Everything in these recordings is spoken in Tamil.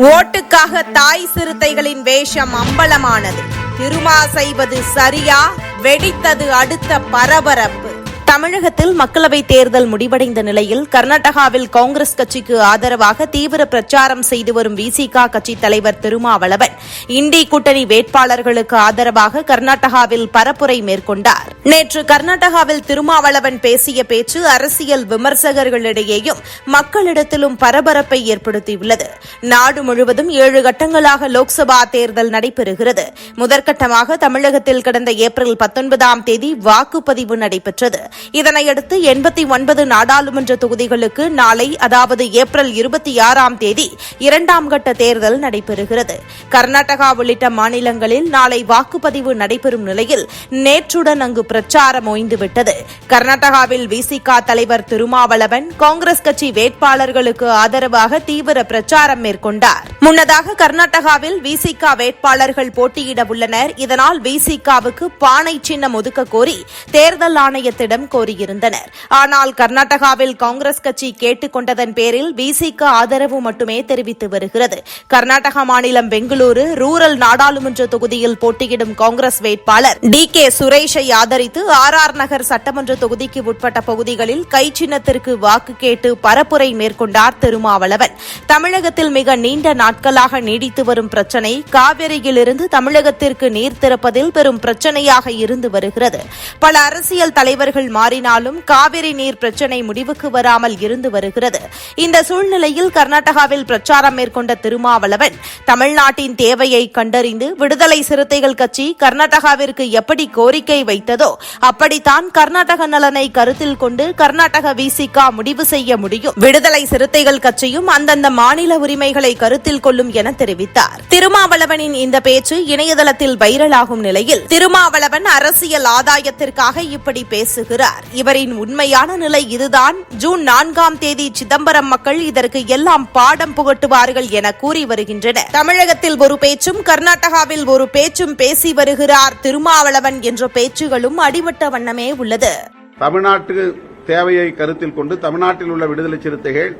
ஓட்டுக்காக தாய் சிறுத்தைகளின் வேஷம் அம்பலமானது. திருமா செய்வது சரியா? வெடித்தது அடுத்த பரபரப்பு. தமிழகத்தில் மக்களவைத் தேர்தல் முடிவடைந்த நிலையில் கர்நாடகாவில் காங்கிரஸ் கட்சிக்கு ஆதரவாக தீவிர பிரச்சாரம் செய்து வரும் விசிகா கட்சித் தலைவர் திருமாவளவன் இண்டி கூட்டணி வேட்பாளர்களுக்கு ஆதரவாக கர்நாடகாவில் பரப்புரை மேற்கொண்டார். நேற்று கர்நாடகாவில் திருமாவளவன் பேசிய பேச்சு அரசியல் விமர்சகர்களிடையேயும் மக்களிடத்திலும் பரபரப்பை ஏற்படுத்தியுள்ளது. நாடு முழுவதும் ஏழு கட்டங்களாக லோக்சபா தேர்தல் நடைபெறுகிறது. முதற்கட்டமாக தமிழகத்தில் கடந்த ஏப்ரல் பத்தொன்பதாம் தேதி வாக்குப்பதிவு நடைபெற்றது. இதனையடுத்து எண்பத்தி ஒன்பது நாடாளுமன்ற தொகுதிகளுக்கு நாளை அதாவது ஏப்ரல் இருபத்தி ஆறாம் தேதி இரண்டாம் கட்ட தேர்தல் நடைபெறுகிறது. கர்நாடகா உள்ளிட்ட மாநிலங்களில் நாளை வாக்குப்பதிவு நடைபெறும் நிலையில் நேற்றுடன் அங்கு பிரச்சாரம் ஓய்ந்துவிட்டது. கர்நாடகாவில் விசிகா தலைவர் திருமாவளவன் காங்கிரஸ் கட்சி வேட்பாளர்களுக்கு ஆதரவாக தீவிர பிரச்சாரம் மேற்கொண்டார். முன்னதாக கர்நாடகாவில் விசிக வேட்பாளர்கள் போட்டியிட உள்ளனர். இதனால் விசிகாவுக்கு பானை சின்னம் ஒதுக்க கோரி தேர்தல் ஆணையத்திடம் கோரியிருந்தனர். ஆனால் கர்நாடகாவில் காங்கிரஸ் கட்சி கேட்டுக் கொண்டதன் பேரில் விசிக ஆதரவு மட்டுமே தெரிவித்து வருகிறது. கர்நாடகா மாநிலம் பெங்களூரு ரூரல் நாடாளுமன்ற தொகுதியில் போட்டியிடும் காங்கிரஸ் வேட்பாளர் டி கே சுரேஷை ஆதரித்து ஆர் ஆர் நகர் சட்டமன்ற தொகுதிக்கு உட்பட்ட பகுதிகளில் கை சின்னத்திற்கு வாக்கு கேட்டு பரப்புரை மேற்கொண்டார் திருமாவளவன். தமிழகத்தில் மிக நீண்ட நாட்களாக நீடித்து வரும் பிரச்சினை காவிரியிலிருந்து தமிழகத்திற்கு நீர் திறப்பதில் பெரும் பிரச்சனையாக இருந்து வருகிறது. பல அரசியல் தலைவர்கள் மாறினாலும் காவிரி நீர் பிரச்சினை முடிவுக்கு வராமல் இருந்து வருகிறது. இந்த சூழ்நிலையில் கர்நாடகாவில் பிரச்சாரம் மேற்கொண்ட திருமாவளவன் தமிழ்நாட்டின் தேவையை கண்டறிந்து விடுதலை சிறுத்தைகள் கட்சி கர்நாடகாவிற்கு எப்படி கோரிக்கை வைத்ததோ அப்படித்தான் கர்நாடக நலனை கருத்தில் கொண்டு கர்நாடக விசிகா முடிவு செய்ய முடியும். விடுதலை சிறுத்தைகள் கட்சியும் அந்தந்த மாநில உரிமைகளை கருத்தில் கொள்ளும் என தெரிவித்தார். திருமாவளவனின் இந்த பேச்சு இணையதளத்தில் வைரலாகும் நிலையில் திருமாவளவன் அரசியல் ஆதாயத்திற்காக இப்படி பேசுகிறார். இவரின் உண்மையான நிலை இதுதான். ஜூன் நான்காம் தேதி சிதம்பரம் மக்கள் இதற்கு எல்லாம் பாடம் புகட்டுவார்கள் என கூறி வருகின்றனர். தமிழகத்தில் ஒரு பேச்சும் கர்நாடகாவில் ஒரு பேச்சும் பேசி வருகிறார் திருமாவளவன் என்ற பேச்சுகளும் அடிபட்ட வண்ணமே உள்ளது. தமிழ்நாட்டு தேவையை கருத்தில் கொண்டு தமிழ்நாட்டில் உள்ள விடுதலை சிறுத்தைகள்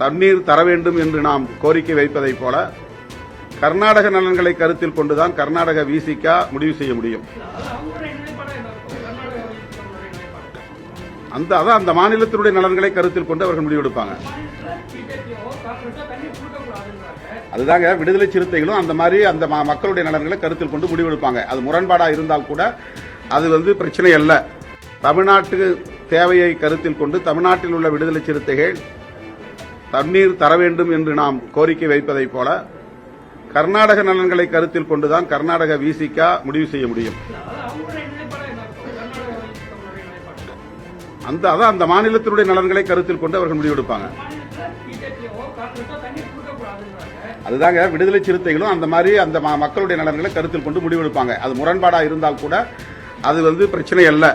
தண்ணீர் தர வேண்டும் என்று நாம் கோரிக்கை வைப்பதைப் போல கர்நாடக நலன்களை கருத்தில் கொண்டுதான் கர்நாடக விசிகா முடிவு செய்ய முடியும். அந்த அதான் அந்த மாநிலத்தினுடைய நலன்களை கருத்தில் கொண்டு அவர்கள் முடிவெடுப்பாங்க. அதுதாங்க விடுதலை சிறுத்தைகளும் அந்த மாதிரி அந்த மக்களுடைய நலன்களை கருத்தில் கொண்டு முடிவெடுப்பாங்க. அது முரண்பாடாக இருந்தால் கூட அது வந்து பிரச்சனை அல்ல. தமிழ்நாட்டு தேவையை கருத்தில் கொண்டு தமிழ்நாட்டில் உள்ள விடுதலை சிறுத்தைகள் தண்ணீர் தர வேண்டும் என்று நாம் கோரிக்கை வைப்பதைப் போல கர்நாடக நலன்களை கருத்தில் கொண்டுதான் கர்நாடக விசிகா முடிவு செய்ய முடியும். அந்த அதான் அந்த மாநிலத்தினுடைய நலன்களை கருத்தில் கொண்டு அவர்கள் முடிவெடுப்பாங்க. அதுதாங்க விடுதலை சிறுத்தைகளும் அந்த மாதிரி அந்த மக்களுடைய நலன்களை கருத்தில் கொண்டு முடிவெடுப்பாங்க. அது முரண்பாடாக இருந்தால் கூட அது வந்து பிரச்சனை அல்ல.